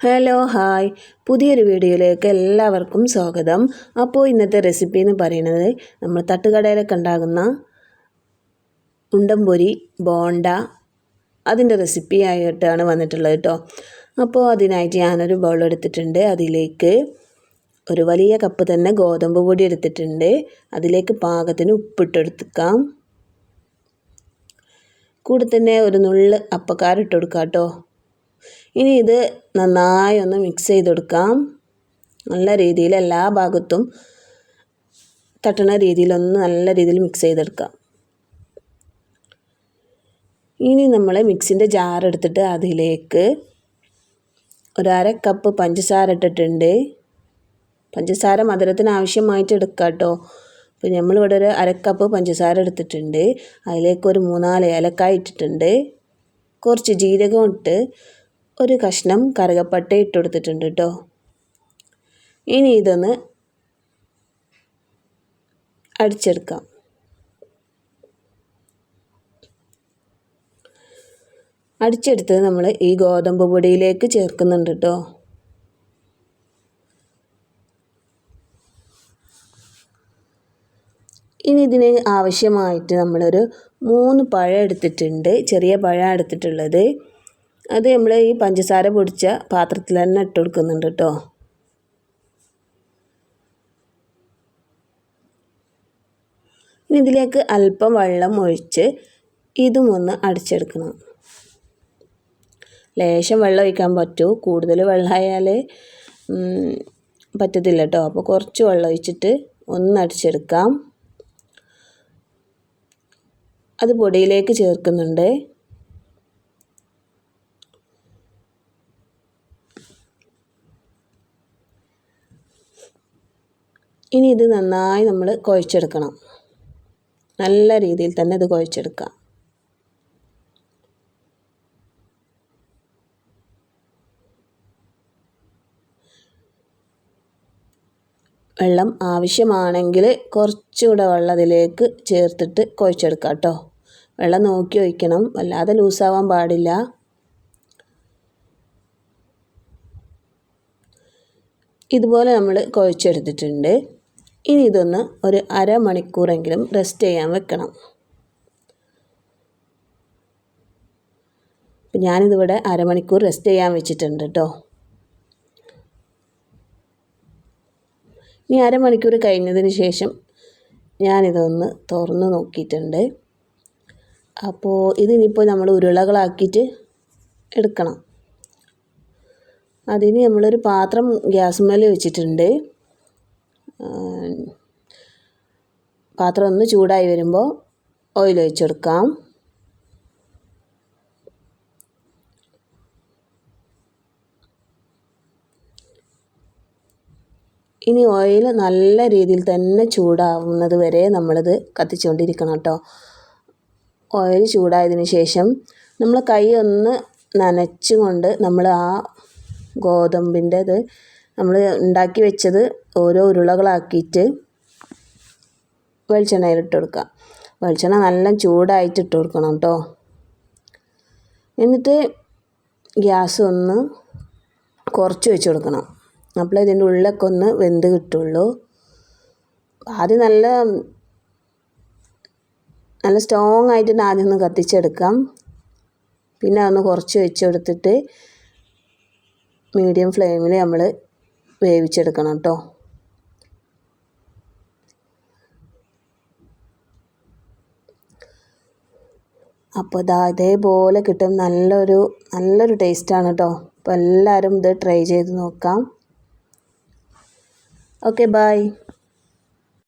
Hello hi പുതിയൊരു വീഡിയോയിലേക്ക് എല്ലാവർക്കും സ്വാഗതം. അപ്പോൾ ഇന്നത്തെ റെസിപ്പി എന്ന് പറയുന്നത് നമ്മൾ തട്ടുകടയിലൊക്കെ ഉണ്ടാകുന്ന ഉണ്ടംപൊരി ബോണ്ട അതിന്റെ റെസിപ്പി ആയിട്ടാണ് വന്നിട്ടുള്ളത് കേട്ടോ അപ്പോൾ അതിനായിട്ട് ഞാനൊരു ബൗൾ എടുത്തിട്ടുണ്ട്. അതിലേക്ക് ഒരു വലിയ കപ്പ് തന്നെ ഗോതമ്പ് പൊടി എടുത്തിട്ടുണ്ട്. അതിലേക്ക് പാകത്തിന് ഉപ്പിട്ടെടുക്കാം കൂടെ തന്നെ ഒരു നുള്ള് അപ്പക്കാരിട്ട് കൊടുക്കാം കേട്ടോ ഇനി ഇത് നന്നായി ഒന്ന് മിക്സ് ചെയ്തെടുക്കാം. നല്ല രീതിയിൽ എല്ലാ ഭാഗത്തും തട്ടുന്ന രീതിയിലൊന്ന് നല്ല രീതിയിൽ മിക്സ് ചെയ്തെടുക്കാം. ഇനി നമ്മൾ മിക്സിന്റെ ജാർ എടുത്തിട്ട് അതിലേക്ക് ഒരര കപ്പ് പഞ്ചസാര ഇട്ടിട്ടുണ്ട്. പഞ്ചസാര മധുരത്തിന് ആവശ്യമായിട്ട് എടുക്കാം കേട്ടോ. അപ്പോൾ നമ്മളിവിടെ ഒരു അരക്കപ്പ് പഞ്ചസാര എടുത്തിട്ടുണ്ട്. അതിലേക്ക് ഒരു മൂന്നാൽ ഏലക്കായ ഇട്ടിട്ടുണ്ട്. കുറച്ച് ജീരകം ഇട്ട് ഒരു കഷ്ണം കറുകപ്പട്ട ഇട്ട് കൊടുത്തിട്ടുണ്ട് കേട്ടോ ഇനി ഇതൊന്ന് അടിച്ചെടുക്കാം. അടിച്ചെടുത്ത് നമ്മൾ ഈ ഗോതമ്പ് പൊടിയിലേക്ക് ചേർക്കുന്നുണ്ട് കേട്ടോ ഇനി ഇതിന് ആവശ്യമായിട്ട് നമ്മളൊരു മൂന്ന് പഴം എടുത്തിട്ടുണ്ട് ചെറിയ പഴം എടുത്തിട്ടുള്ളത്. അത് നമ്മൾ ഈ പഞ്ചസാര പൊടിച്ച പാത്രത്തിൽ തന്നെ ഇട്ട് കൊടുക്കുന്നുണ്ട് കേട്ടോ. ഇനി ഇതിലേക്ക് അല്പം വെള്ളം ഒഴിച്ച് ഇതും ഒന്ന് അടിച്ചെടുക്കണം. ലേശം വെള്ളം ഒഴിക്കാൻ പറ്റൂ. കൂടുതൽ വെള്ളമായാൽ പറ്റത്തില്ല കേട്ടോ. അപ്പോൾ കുറച്ച് വെള്ളം ഒഴിച്ചിട്ട് ഒന്ന് അടിച്ചെടുക്കാം. അത് പൊടിയിലേക്ക് ചേർക്കുന്നുണ്ട്. ഇനി ഇത് നന്നായി നമ്മൾ കുഴച്ചെടുക്കണം. നല്ല രീതിയിൽ തന്നെ ഇത് കുഴച്ചെടുക്കാം വെള്ളം ആവശ്യമാണെങ്കിൽ കുറച്ചുകൂടെ വെള്ളം അതിലേക്ക് ചേർത്തിട്ട് കുഴച്ചെടുക്കാം കേട്ടോ. വെള്ളം നോക്കി ഒഴിക്കണം. വല്ലാതെ ലൂസാവാൻ പാടില്ല. ഇതുപോലെ നമ്മൾ കുഴച്ചെടുത്തിട്ടുണ്ട്. ഇനി ഇതൊന്ന് ഒരു അരമണിക്കൂറെങ്കിലും റെസ്റ്റ് ചെയ്യാൻ വെക്കണം. ഞാനിതിവിടെ അരമണിക്കൂർ റെസ്റ്റ് ചെയ്യാൻ വെച്ചിട്ടുണ്ട് കേട്ടോ ഇനി അരമണിക്കൂർ കഴിഞ്ഞതിന് ശേഷം ഞാനിതൊന്ന് തുറന്ന് നോക്കിയിട്ടുണ്ട്. അപ്പോൾ ഇതിനിപ്പോൾ നമ്മൾ ഉരുളകളാക്കിയിട്ട് എടുക്കണം. അതിന് നമ്മളൊരു പാത്രം ഗ്യാസ് മേലെ വെച്ചിട്ടുണ്ട്. പാത്രം ഒന്ന് ചൂടായി വരുമ്പോൾ ഓയിൽ ഒഴിച്ചെടുക്കാം. ഇനി ഓയിൽ നല്ല രീതിയിൽ തന്നെ ചൂടാവുന്നത് വരെ നമ്മളിത് കത്തിച്ചുകൊണ്ടിരിക്കണം കേട്ടോ. ഓയിൽ ചൂടായതിനു ശേഷം നമ്മൾ കൈ ഒന്ന് നനച്ചുകൊണ്ട് നമ്മൾ ആ ഗോതമ്പിന്റെത് നമ്മൾ ഉണ്ടാക്കി വെച്ചത് ഓരോ ഉരുളകളാക്കിയിട്ട് വെളിച്ചെണ്ണയിൽ ഇട്ട് കൊടുക്കുക. വെളിച്ചെണ്ണ നല്ല ചൂടായിട്ട് ഇട്ട് കൊടുക്കണം കേട്ടോ. എന്നിട്ട് ഗ്യാസ് ഒന്ന് കുറച്ച് വെച്ച് കൊടുക്കണം. അപ്പോൾ ഇതിന്റെ ഉള്ളിലൊക്കെ ഒന്ന് വെന്ത് കിട്ടുള്ളൂ. ആദ്യം നല്ല നല്ല സ്ട്രോങ് ആയിട്ട് ആദ്യം ഒന്ന് കത്തിച്ചെടുക്കാം. പിന്നെ അതൊന്ന് കുറച്ച് വെച്ച് കൊടുത്തിട്ട് മീഡിയം ഫ്ലെയിമിൽ നമ്മൾ വേവിച്ചെടുക്കണം കേട്ടോ. അപ്പോൾ ഇതാ ഇതേപോലെ കിട്ടും. നല്ലൊരു നല്ലൊരു ടേസ്റ്റാണ് കേട്ടോ. അപ്പോൾ എല്ലാവരും ഇത് ട്രൈ ചെയ്ത് നോക്കാം. Okay bye